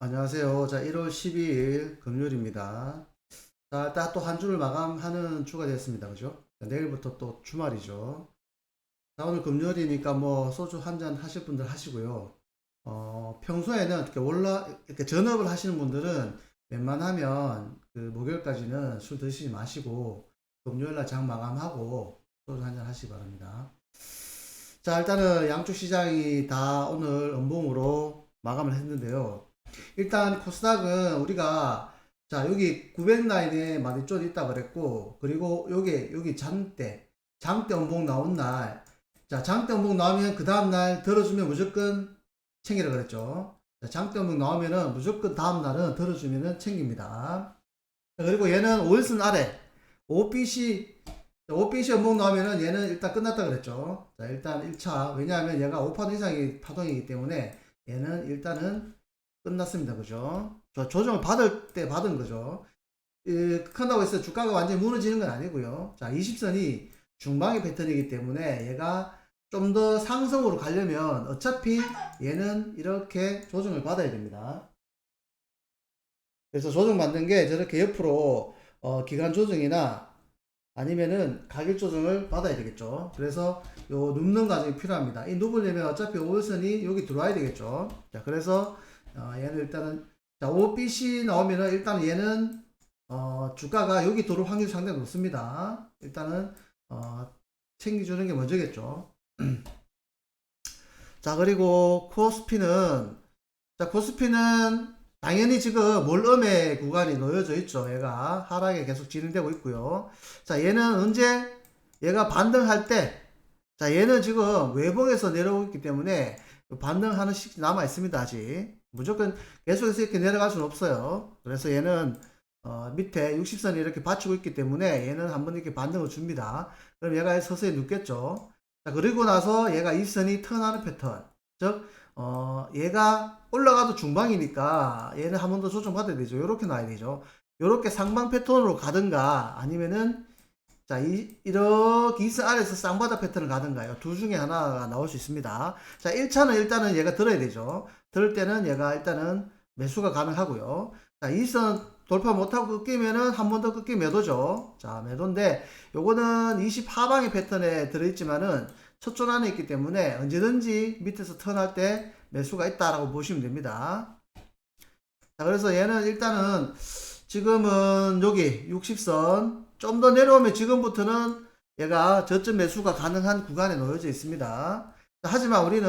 안녕하세요. 자, 1월 12일 금요일입니다. 자, 일단 또 한 주를 마감하는 주가 됐습니다. 그죠? 자, 내일부터 또 주말이죠. 자, 오늘 금요일이니까 뭐 소주 한 잔 하실 분들 하시고요. 어, 평소에는 이렇게 올라, 이렇게 전업을 하시는 분들은 웬만하면 그 목요일까지는 술 드시지 마시고 금요일날 장 마감하고 소주 한 잔 하시기 바랍니다. 자, 일단은 양쪽 시장이 다 오늘 음봉으로 마감을 했는데요. 일단 코스닥은 우리가 자 여기 900 라인에 많이 좀 있다 그랬고 그리고 여기 여기 장대 장대 음봉 나온 날 자 장대 음봉 나오면 그 다음 날 들어주면 무조건 챙기라 그랬죠. 자, 장대 음봉 나오면은 무조건 다음 날은 들어주면은 챙깁니다. 자, 그리고 얘는 5일선 아래. OBC OBC 음봉 나오면은 얘는 일단 끝났다 그랬죠. 자 일단 1차. 왜냐하면 얘가 5파동 이상의 파동이기 때문에 얘는 일단은 끝났습니다. 그죠? 저 조정을 받을 때 받은 거죠. 이, 극한다고 해서 주가가 완전히 무너지는 건 아니고요. 자, 20선이 중방의 패턴이기 때문에 얘가 좀 더 상승으로 가려면 어차피 얘는 이렇게 조정을 받아야 됩니다. 그래서 조정받는 게 저렇게 옆으로 어, 기간 조정이나 아니면은 가격 조정을 받아야 되겠죠. 그래서 요 눕는 과정이 필요합니다. 이 눕으려면 어차피 5일선이 여기 들어와야 되겠죠. 자, 그래서 어, 얘는 일단은 자, OBC 나오면은 일단 얘는 어, 주가가 여기 들어올 확률이 상당히 높습니다. 일단은 어, 챙겨주는 게 먼저겠죠. 자, 그리고 코스피는 자, 코스피는 당연히 지금 몰음의 구간이 놓여져 있죠. 얘가 하락에 계속 진행되고 있고요. 자, 얘는 언제 얘가 반등할 때 자, 얘는 지금 외봉에서 내려오고 있기 때문에 반등하는 시기 남아 있습니다. 아직. 무조건 계속해서 이렇게 내려갈 수는 없어요. 그래서 얘는 어, 밑에 60선이 이렇게 받치고 있기 때문에 얘는 한번 이렇게 반등을 줍니다. 그럼 얘가 서서히 눕겠죠. 자, 그리고 나서 얘가 이 선이 턴하는 패턴. 즉, 어, 얘가 올라가도 중방이니까 얘는 한 번 더 조정받아야 되죠. 이렇게 놔야 되죠. 이렇게 상방 패턴으로 가든가 아니면은 자, 이, 이렇게 이스 아래에서 쌍바닥 패턴을 가든가요. 둘 중에 하나가 나올 수 있습니다. 자, 1차는 일단은 얘가 들어야 되죠. 들을 때는 얘가 일단은 매수가 가능하고요. 자, 이선 돌파 못하고 꺾이면은 한 번 더 꺾기 매도죠. 자, 매도인데 요거는 20 하방의 패턴에 들어있지만은 첫존 안에 있기 때문에 언제든지 밑에서 턴할 때 매수가 있다라고 보시면 됩니다. 자, 그래서 얘는 일단은 지금은 여기 60선 좀 더 내려오면 지금부터는 얘가 저점 매수가 가능한 구간에 놓여져 있습니다. 자, 하지만 우리는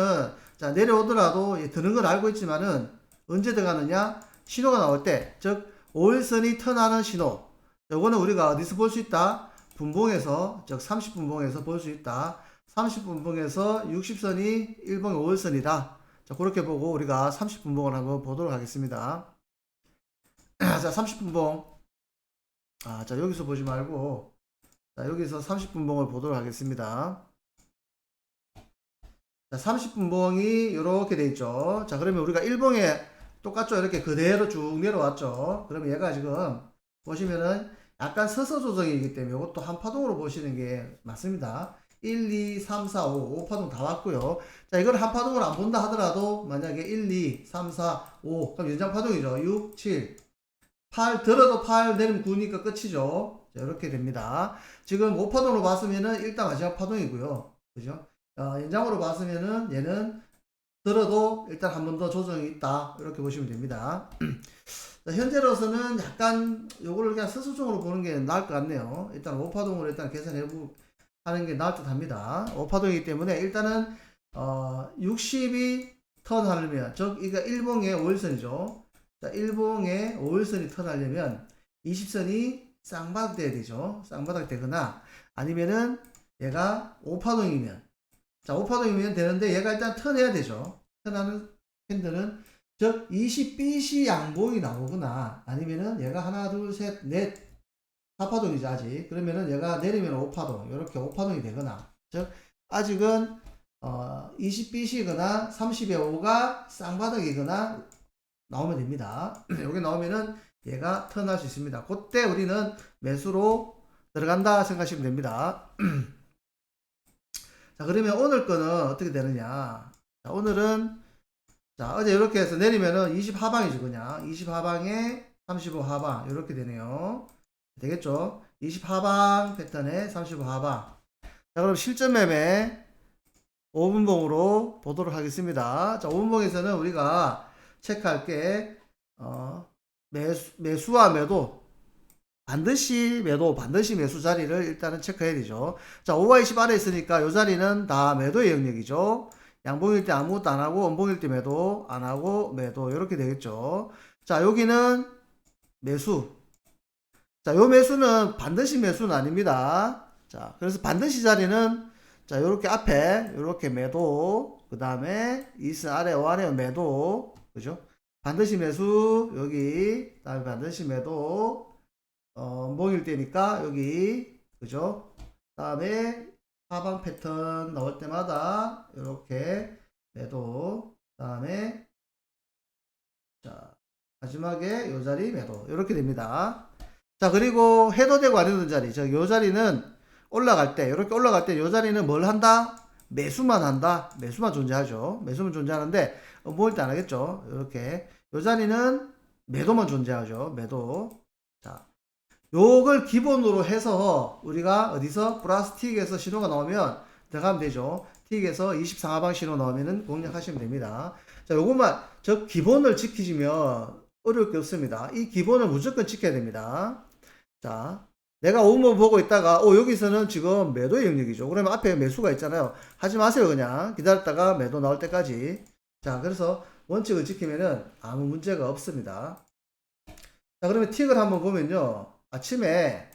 자, 내려오더라도 예, 드는 걸 알고 있지만은 언제 들어가느냐? 신호가 나올 때, 즉 5일선이 턴하는 신호. 요거는 우리가 어디서 볼 수 있다? 분봉에서, 즉 30분봉에서 볼 수 있다. 30분봉에서 60선이 1봉의 5일선이다. 자, 그렇게 보고 우리가 30분봉을 한번 보도록 하겠습니다. 자, 30분봉. 아, 자, 여기서 보지 말고, 자, 여기서 30분봉을 보도록 하겠습니다. 자, 30분봉이 이렇게 돼 있죠. 자, 그러면 우리가 1봉에 똑같죠. 이렇게 그대로 쭉 내려왔죠. 그러면 얘가 지금 보시면은 약간 서서 조정이기 때문에 이것도 한 파동으로 보시는 게 맞습니다. 1, 2, 3, 4, 5, 5파동 다 왔고요. 자, 이걸 한 파동으로 안 본다 하더라도 만약에 1, 2, 3, 4, 5, 그럼 연장 파동이죠. 6, 7, 8 들어도 8 내리면 9니까 끝이죠. 자, 이렇게 됩니다. 지금 5파동으로 봤으면은 일단 마지막 파동이고요. 그죠? 어, 연장으로 봤으면은 얘는 들어도 일단 한 번 더 조정이 있다. 이렇게 보시면 됩니다. 자, 현재로서는 약간 요거를 그냥 서수적으로 보는 게 나을 것 같네요. 일단 5파동으로 일단 계산해 보 하는 게 나을 듯 합니다. 5파동이기 때문에 일단은 어, 60이 턴하려면 즉 이거 일봉의 5일선이죠. 자, 일봉의 5일선이 턴하려면 20선이 쌍바닥 돼야 되죠. 쌍바닥 되거나 아니면은 얘가 5파동이면 자, 5파동이면 되는데 얘가 일단 턴해야 되죠. 턴하는 캔들은 즉 20BC 양봉이 나오거나 아니면은 얘가 하나 둘 셋넷 4파동이죠 아직 그러면은 얘가 내리면 5파동 이렇게 5파동이 되거나 즉 아직은 어 20BC거나 30의 5가 쌍바닥이거나 나오면 됩니다. 여기 나오면은 얘가 턴할 수 있습니다. 그때 우리는 매수로 들어간다 생각하시면 됩니다. 자, 그러면 오늘 거는 어떻게 되느냐. 자, 오늘은, 자, 어제 이렇게 해서 내리면은 20 하방이죠, 그냥. 20 하방에 35 하방. 이렇게 되네요. 되겠죠? 20 하방 패턴에 35 하방. 자, 그럼 실전 매매 5분봉으로 보도록 하겠습니다. 자, 5분봉에서는 우리가 체크할 게, 어, 매수, 매수와 매도. 반드시 매도, 반드시 매수 자리를 일단은 체크해야 되죠. 자, 5와 20 아래 있으니까 이 자리는 다 매도의 영역이죠. 양봉일 때 아무것도 안 하고, 원봉일 때 매도, 안 하고, 매도. 이렇게 되겠죠. 자, 여기는 매수. 자, 요 매수는 반드시 매수는 아닙니다. 자, 그래서 반드시 자리는 자, 요렇게 앞에 요렇게 매도, 그 다음에 이스 아래 오 아래 매도, 그죠? 반드시 매수 여기, 그다음에 반드시 매도, 어, 목일 때니까 여기, 그죠? 그다음에 하방 패턴 나올 때마다 요렇게 매도, 그다음에 자 마지막에 요 자리 매도 이렇게 됩니다. 자 그리고 해도 되고 안 해도 되는 자리, 저 요 자리는 올라갈 때 이렇게 올라갈 때이 자리는 뭘 한다? 매수만 한다. 매수만 존재하죠. 매수만 존재하는데 어, 모을 때 안 하겠죠. 이렇게 이 자리는 매도만 존재하죠. 매도. 자, 요걸 기본으로 해서 우리가 어디서 플러스 틱에서 신호가 나오면 들어가면 되죠. 틱에서 24하방 신호 나오면은 공략하시면 됩니다. 자, 요것만 저 기본을 지키시면 어려울 게 없습니다. 이 기본을 무조건 지켜야 됩니다. 자, 내가 오면 보고 있다가 어 여기서는 지금 매도의 영역이죠. 그러면 앞에 매수가 있잖아요. 하지 마세요 그냥 기다렸다가 매도 나올 때까지. 자 그래서 원칙을 지키면은 아무 문제가 없습니다. 자 그러면 틱을 한번 보면요. 아침에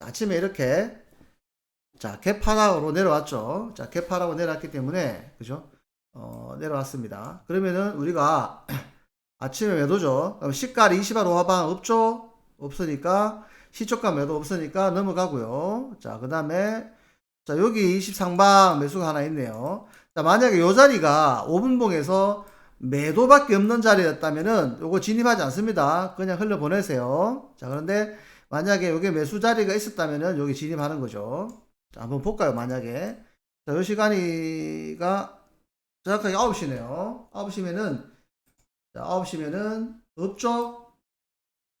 아침에 이렇게 자 개파락으로 내려왔죠. 자 개파락으로 내려왔기 때문에 그죠? 어 내려왔습니다. 그러면은 우리가 아침에 매도죠. 그럼 시가 20알 5하방 없죠? 없으니까 시초가 매도 없으니까 넘어가고요. 자, 그 다음에 자, 여기 23방 매수가 하나 있네요. 자, 만약에 요 자리가 5분봉에서 매도밖에 없는 자리였다면은 요거 진입하지 않습니다. 그냥 흘려보내세요. 자, 그런데 만약에 여기 매수 자리가 있었다면은 여기 진입하는 거죠. 자, 한번 볼까요? 만약에. 자, 요 시간이가 정확하게 9시네요. 9시면은 자, 9시면은 없죠?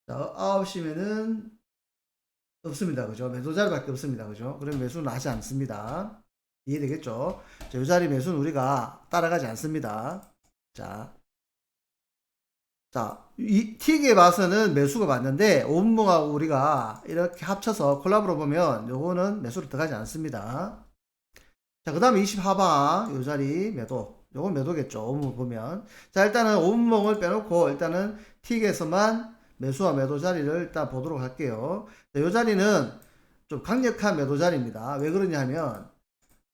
자, 9시면은 없습니다. 그죠? 매도 자리밖에 없습니다. 그죠? 그럼 매수는 하지 않습니다. 이해되겠죠? 자, 이 자리 매수는 우리가 따라가지 않습니다. 자. 자, 이 틱에 봐서는 매수가 맞는데 5분봉하고 우리가 이렇게 합쳐서 콜라보로 보면 요거는 매수로 들어가지 않습니다. 자, 그 다음에 20 하방 요 자리 매도. 요건 매도겠죠. 5분봉 보면. 자, 일단은 5분봉을 빼놓고 일단은 틱에서만 매수와 매도 자리를 일단 보도록 할게요. 자, 요 자리는 좀 강력한 매도 자리입니다. 왜 그러냐 하면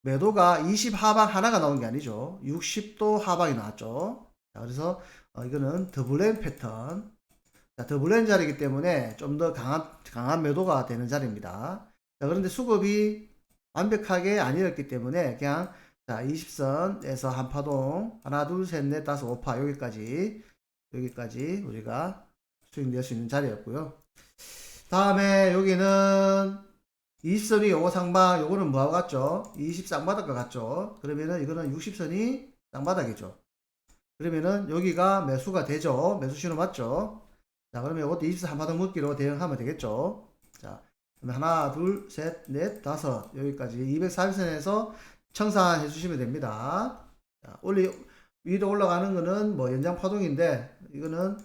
매도가 20 하방 하나가 나온 게 아니죠. 60도 하방이 나왔죠. 자, 그래서 어, 이거는 더블랜 패턴. 자, 더블랜 자리이기 때문에 좀 더 강한, 강한 매도가 되는 자리입니다. 자, 그런데 수급이 완벽하게 아니었기 때문에 그냥 자, 20선에서 한 파동 하나, 둘, 셋, 넷, 다섯, 오파 여기까지 여기까지 우리가 수익 낼 수 있는 자리였고요. 다음에 여기는 20선이 요거 상방 요거는 뭐하고 같죠? 20 쌍바닥과 같죠? 그러면은 이거는 60선이 쌍바닥이죠. 그러면은 여기가 매수가 되죠. 매수 신호 맞죠? 자, 그러면 이것도 20선 한 바닥 묶기로 대응하면 되겠죠. 자, 그러면 하나, 둘, 셋, 넷, 다섯 여기까지 240선에서 청산해 주시면 됩니다. 자, 올리 위로 올라가는 거는 뭐 연장 파동인데 이거는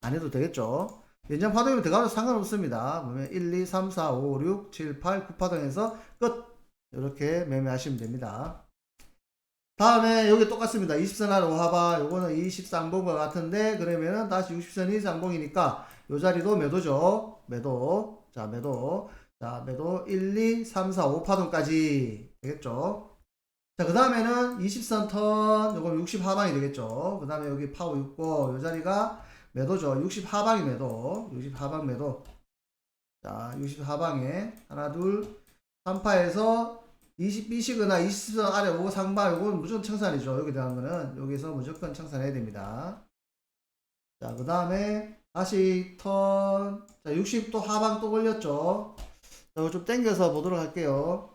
안 해도 되겠죠. 연장 파동이면 들어가도 상관없습니다. 보면 1, 2, 3, 4, 5, 6, 7, 8, 9파동에서 끝! 이렇게 매매하시면 됩니다. 다음에 여기 똑같습니다. 20선 아래 5하바 요거는 20쌍봉과 같은데 그러면은 다시 60선이 쌍봉이니까 요 자리도 매도죠. 매도. 자, 매도. 자, 매도 1, 2, 3, 4, 5 파동까지 되겠죠. 자, 그 다음에는 20선 턴, 요건 60 하방이 되겠죠. 그 다음에 여기 파워 6고, 요 자리가 매도죠. 60 하방이 매도. 60 하방 매도. 자, 60 하방에 하나, 둘, 3파에서 20 B시거나 20선 아래 5 상방, 요건 무조건 청산이죠. 여기 대한 거는 여기서 무조건 청산해야 됩니다. 자, 그 다음에 다시 턴, 자, 60도 하방 또 걸렸죠. 자, 이거 좀 당겨서 보도록 할게요.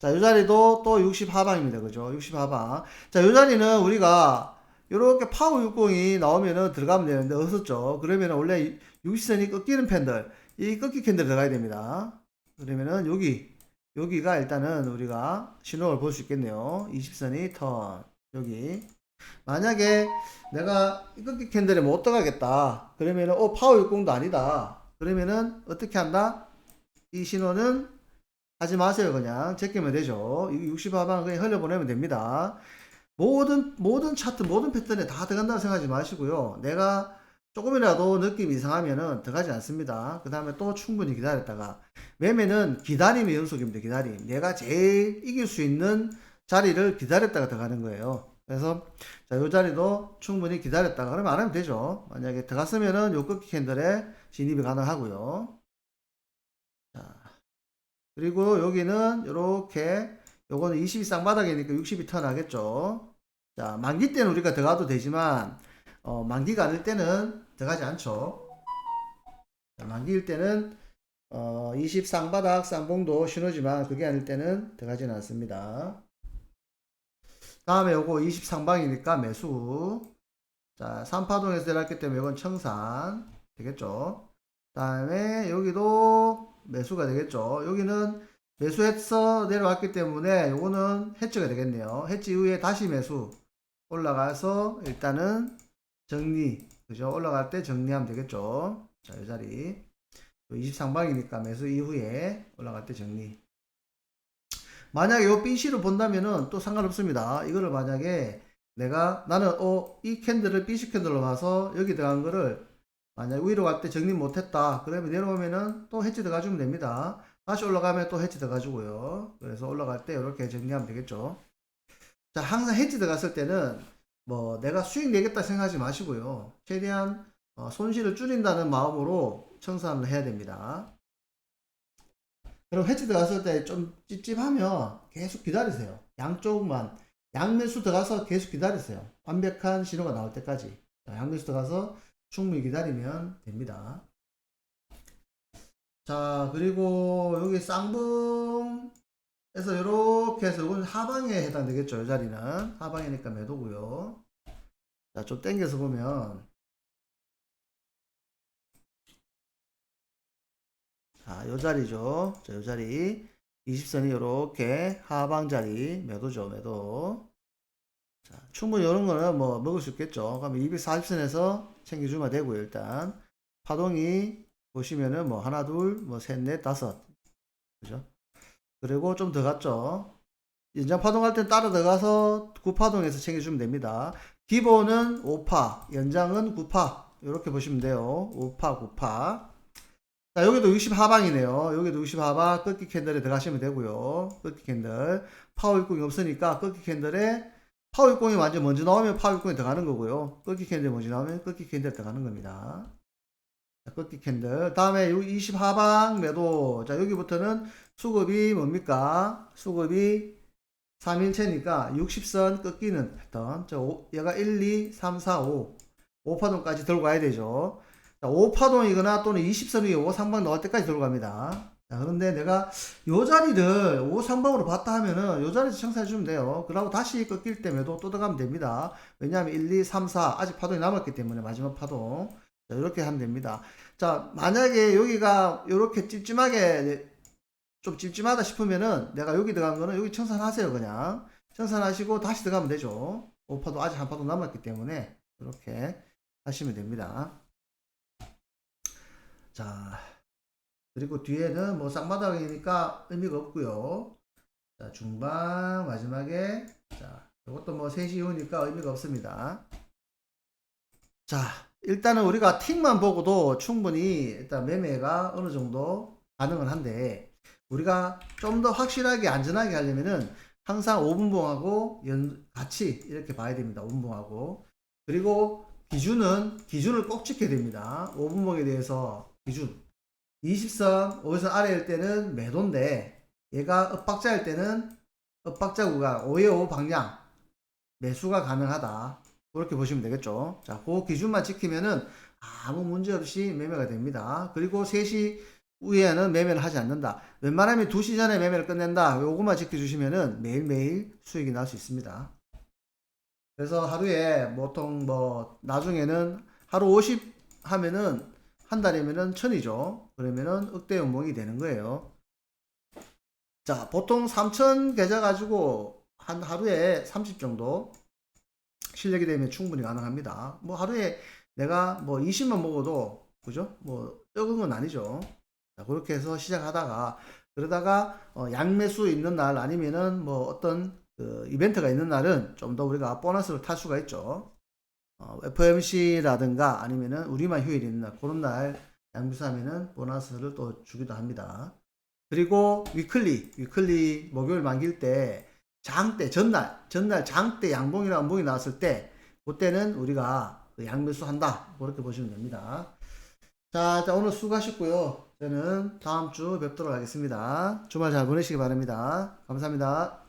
자, 이 자리도 또 60 하방입니다. 그죠? 60 하방. 자, 이 자리는 우리가 이렇게 파워 60이 나오면은 들어가면 되는데 없었죠. 그러면은 원래 60선이 꺾이는 팬들, 이 꺾기 캔들 들어가야 됩니다. 그러면은 여기, 여기가 일단은 우리가 신호를 볼 수 있겠네요. 20선이 턴, 여기. 만약에 내가 이 꺾기 캔들에 못 들어가겠다. 그러면은, 어, 파워 60도 아니다. 그러면은 어떻게 한다? 이 신호는 하지 마세요. 그냥 제끼면 되죠. 이 60하방 그냥 흘려보내면 됩니다. 모든 모든 차트 모든 패턴에 다 들어간다고 생각하지 마시고요. 내가 조금이라도 느낌이 이상하면은 들어가지 않습니다. 그 다음에 또 충분히 기다렸다가 매매는 기다림의 연속입니다. 기다림. 내가 제일 이길 수 있는 자리를 기다렸다가 들어가는 거예요. 그래서 자, 요 자리도 충분히 기다렸다가 그러면 안 하면 되죠. 만약에 들어갔으면은 요 꺾기 캔들에 진입이 가능하고요. 자, 그리고 여기는 이렇게 요거는 20이 쌍바닥이니까 60이 턴하겠죠. 자, 만기 때는 우리가 들어가도 되지만 어, 만기가 아닐 때는 들어가지 않죠. 자, 만기일 때는 어, 20 쌍바닥 쌍봉도 신호지만 그게 아닐 때는 들어가지는 않습니다. 다음에 요거 20 상방이니까 매수. 자, 3파동에서 내려왔기 때문에 이건 청산 되겠죠. 다음에 여기도 매수가 되겠죠. 여기는 매수해서 내려왔기 때문에 요거는 해치가 되겠네요. 해치 이후에 다시 매수 올라가서 일단은 정리 그죠? 올라갈 때 정리하면 되겠죠. 자, 이 자리 23방이니까 매수 이후에 올라갈 때 정리. 만약에 요 BC를 본다면은 또 상관없습니다. 이거를 만약에 내가 나는 어 이 캔들을 BC 캔들로 봐서 여기 들어간 거를 만약 위로 갈 때 정리 못했다. 그러면 내려오면은 또 해치 들어가주면 됩니다. 다시 올라가면 또 해치 들어가주고요. 그래서 올라갈 때 이렇게 정리하면 되겠죠. 자, 항상 해치 들어갔을 때는 뭐 내가 수익 내겠다 생각하지 마시고요. 최대한 어, 손실을 줄인다는 마음으로 청산을 해야 됩니다. 그럼 해치 들어갔을 때 좀 찝찝하면 계속 기다리세요. 양쪽만 양매수 들어가서 계속 기다리세요. 완벽한 신호가 나올 때까지 자, 양매수 들어가서 충분히 기다리면 됩니다. 자, 그리고 여기 쌍봉에서 이렇게 해서 이건 하방에 해당되겠죠. 이 자리는 하방이니까 매도고요. 자, 좀 땡겨서 보면 자, 요 자리죠. 자, 요 자리 20선이 이렇게 하방 자리 매도죠. 매도. 자, 충분히 이런 거는 뭐 먹을 수 있겠죠. 그러면 240선에서 챙겨주면 되고요. 일단 파동이 보시면은 뭐 하나 둘뭐 셋넷 다섯 그죠? 그리고 좀 더 갔죠. 연장 파동할 땐 따라 들어가서 9파동에서 챙겨주면 됩니다. 기본은 5파, 연장은 9파 이렇게 보시면 돼요. 5파, 9파. 자 여기도 60 하방이네요. 여기도 60 하방 꺾기 캔들에 들어가시면 되고요. 꺾기 캔들 파워 60이 없으니까 꺾기 캔들에 60이 완전 먼저 나오면 60이 들어가는 거고요. 꺾기 캔들 먼저 나오면 꺾기 캔들 들어가는 겁니다. 자, 꺾기 캔들. 다음에 여기 20 하방 매도. 자, 여기부터는 수급이 뭡니까? 수급이 3일체니까 60선 꺾이는 패턴. 자, 오, 얘가 1, 2, 3, 4, 5. 5파동까지 들고 가야 되죠. 자, 5파동이거나 또는 20선이 5상방 나올 때까지 들고 갑니다. 자, 그런데 내가 요 자리를 5상방으로 봤다 하면은 요 자리에서 청산해 주면 돼요. 그러고 다시 꺾일 때 매도 또 들어가면 됩니다. 왜냐하면 1, 2, 3, 4 아직 파동이 남았기 때문에 마지막 파동. 자, 이렇게 하면 됩니다. 자, 만약에 여기가 이렇게 찝찝하게 좀 찝찝하다 싶으면은 내가 여기 들어간 거는 여기 청산하세요, 그냥. 청산하시고 다시 들어가면 되죠. 5파도 아직 한 파도 남았기 때문에 이렇게 하시면 됩니다. 자, 그리고 뒤에는 뭐 쌍바닥이니까 의미가 없고요. 자, 중방 마지막에 자, 이것도 뭐 3시 이후니까 의미가 없습니다. 자, 일단은 우리가 틱만 보고도 충분히 일단 매매가 어느 정도 가능은 한데 우리가 좀 더 확실하게 안전하게 하려면은 항상 5분봉하고 연 같이 이렇게 봐야 됩니다. 5분봉하고 그리고 기준은 기준을 꼭 지켜야 됩니다. 5분봉에 대해서 기준 20선 5선 아래일 때는 매도인데 얘가 엇박자일 때는 엇박자 구간 5의 5 방향 매수가 가능하다. 그렇게 보시면 되겠죠. 자, 그 기준만 지키면은 아무 문제 없이 매매가 됩니다. 그리고 3시 후에는 매매를 하지 않는다. 웬만하면 2시 전에 매매를 끝낸다. 요것만 지켜주시면은 매일매일 수익이 날 수 있습니다. 그래서 하루에 보통 뭐 나중에는 하루 50 하면은 한 달이면은 천이죠. 그러면은 억대 연봉이 되는 거예요. 자, 보통 3천 계좌 가지고 한 하루에 30 정도 실력이 되면 충분히 가능합니다. 뭐 하루에 내가 뭐 20만 먹어도 그죠? 뭐 적은 건 아니죠. 자, 그렇게 해서 시작하다가 그러다가 어, 양매수 있는 날 아니면은 뭐 어떤 그 이벤트가 있는 날은 좀 더 우리가 보너스를 탈 수가 있죠. 어, FMC라든가 아니면은 우리만 휴일이 있는 날 그런 날 양매수하면은 보너스를 또 주기도 합니다. 그리고 위클리 위클리 목요일 만기일 때 장대 전날 전날 장대 양봉이나 음봉이 나왔을 때 그때는 우리가 그 양매수 한다 그렇게 보시면 됩니다. 자, 자 오늘 수고하셨고요. 저는 다음 주 뵙도록 하겠습니다. 주말 잘 보내시기 바랍니다. 감사합니다.